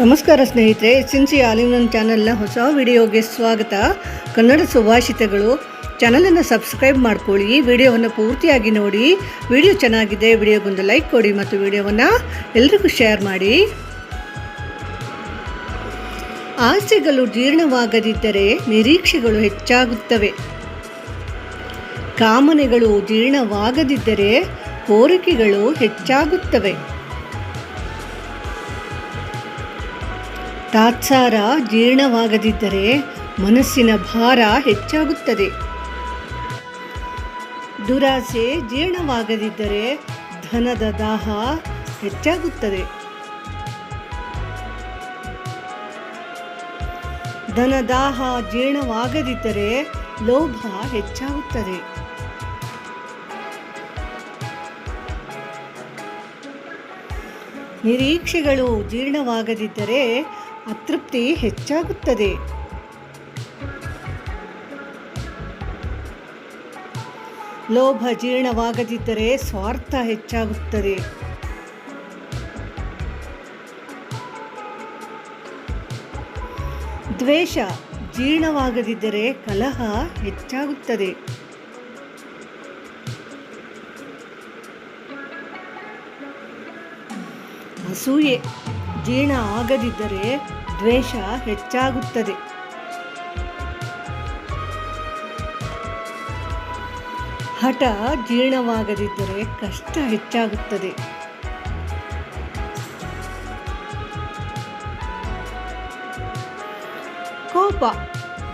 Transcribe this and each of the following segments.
ನಮಸ್ಕಾರ ಸ್ನೇಹಿತರೆ ಸಿನ್ಸಿ ಆಲಿಮನ್ ಚಾನಲ್ನ ಹೊಸ ವಿಡಿಯೋಗೆ ಸ್ವಾಗತ. ಕನ್ನಡ ಸುಭಾಷಿತಗಳು, ಚಾನಲನ್ನು ಸಬ್ಸ್ಕ್ರೈಬ್ ಮಾಡ್ಕೊಳ್ಳಿ, ವಿಡಿಯೋವನ್ನು ಪೂರ್ತಿಯಾಗಿ ನೋಡಿ. ವಿಡಿಯೋ ಚೆನ್ನಾಗಿದೆ ವಿಡಿಯೋಗೊಂದು ಲೈಕ್ ಕೊಡಿ ಮತ್ತು ವಿಡಿಯೋವನ್ನು ಎಲ್ರಿಗೂ ಶೇರ್ ಮಾಡಿ. ಆಸೆಗಳು ಜೀರ್ಣವಾಗದಿದ್ದರೆ ನಿರೀಕ್ಷೆಗಳು ಹೆಚ್ಚಾಗುತ್ತವೆ. ಕಾಮನೆಗಳು ಜೀರ್ಣವಾಗದಿದ್ದರೆ ಕೋರಿಕೆಗಳು ಹೆಚ್ಚಾಗುತ್ತವೆ. ತಾತ್ಸಾರ ಜೀರ್ಣವಾಗದಿದ್ದರೆ ಮನಸ್ಸಿನ ಭಾರ ಹೆಚ್ಚಾಗುತ್ತದೆ. ದುರಾಸೆ ಜೀರ್ಣವಾಗದಿದ್ದರೆ ಧನದ ದಾಹ ಹೆಚ್ಚಾಗುತ್ತದೆ. ಧನದಾಹ ಜೀರ್ಣವಾಗದಿದ್ದರೆ ಲೋಭ ಹೆಚ್ಚಾಗುತ್ತದೆ. ನಿರೀಕ್ಷೆಗಳು ಜೀರ್ಣವಾಗದಿದ್ದರೆ ಅತೃಪ್ತಿ ಹೆಚ್ಚಾಗುತ್ತದೆ. ಲೋಭ ಜೀರ್ಣವಾಗದಿದ್ದರೆ ಸ್ವಾರ್ಥ ಹೆಚ್ಚಾಗುತ್ತದೆ. ದ್ವೇಷ ಜೀರ್ಣವಾಗದಿದ್ದರೆ ಕಲಹ ಹೆಚ್ಚಾಗುತ್ತದೆ. ಅಸೂಯೆ ಜೀರ್ಣ ಆಗದಿದ್ದರೆ ದ್ವೇಷ ಹೆಚ್ಚಾಗುತ್ತದೆ. ಹಠ ಜೀರ್ಣವಾಗದಿದ್ದರೆ ಕಷ್ಟ ಹೆಚ್ಚಾಗುತ್ತದೆ. ಕೋಪ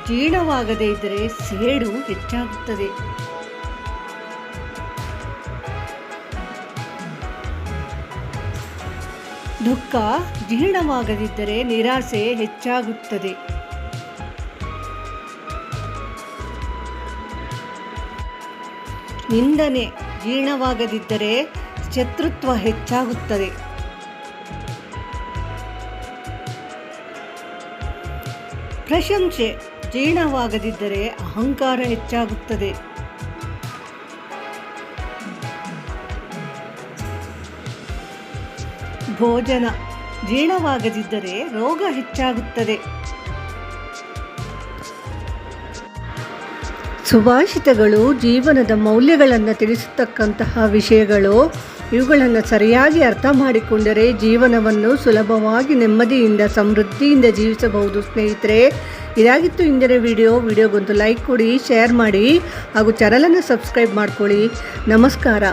ಜೀರ್ಣವಾಗದೇ ಇದ್ದರೆ ಸೇಡು ಹೆಚ್ಚಾಗುತ್ತದೆ. ದುಃಖ ಜೀರ್ಣವಾಗದಿದ್ದರೆ ನಿರಾಸೆ ಹೆಚ್ಚಾಗುತ್ತದೆ. ನಿಂದನೆ ಜೀರ್ಣವಾಗದಿದ್ದರೆ ಶತ್ರುತ್ವ ಹೆಚ್ಚಾಗುತ್ತದೆ. ಪ್ರಶಂಸೆ ಜೀರ್ಣವಾಗದಿದ್ದರೆ ಅಹಂಕಾರ ಹೆಚ್ಚಾಗುತ್ತದೆ. ಭೋಜನ. ಜೀರ್ಣವಾಗದಿದ್ದರೆ ರೋಗ ಹೆಚ್ಚಾಗುತ್ತದೆ. ಸುಭಾಷಿತಗಳು ಜೀವನದ ಮೌಲ್ಯಗಳನ್ನು ತಿಳಿಸತಕ್ಕಂತಹ ವಿಷಯಗಳು ಇವುಗಳನ್ನು ಸರಿಯಾಗಿ ಅರ್ಥ ಮಾಡಿಕೊಂಡರೆ ಜೀವನವನ್ನು ಸುಲಭವಾಗಿ ನೆಮ್ಮದಿಯಿಂದ, ಸಮೃದ್ಧಿಯಿಂದ ಜೀವಿಸಬಹುದು. ಸ್ನೇಹಿತರೆ, ಇದಾಗಿತ್ತು ಇಂದಿನ ವಿಡಿಯೋ. ವಿಡಿಯೋಗೊಂದು ಲೈಕ್ ಕೊಡಿ, ಶೇರ್ ಮಾಡಿ ಹಾಗೂ ಚಾನಲನ್ನು ಸಬ್ಸ್ಕ್ರೈಬ್ ಮಾಡ್ಕೊಳ್ಳಿ. ನಮಸ್ಕಾರ.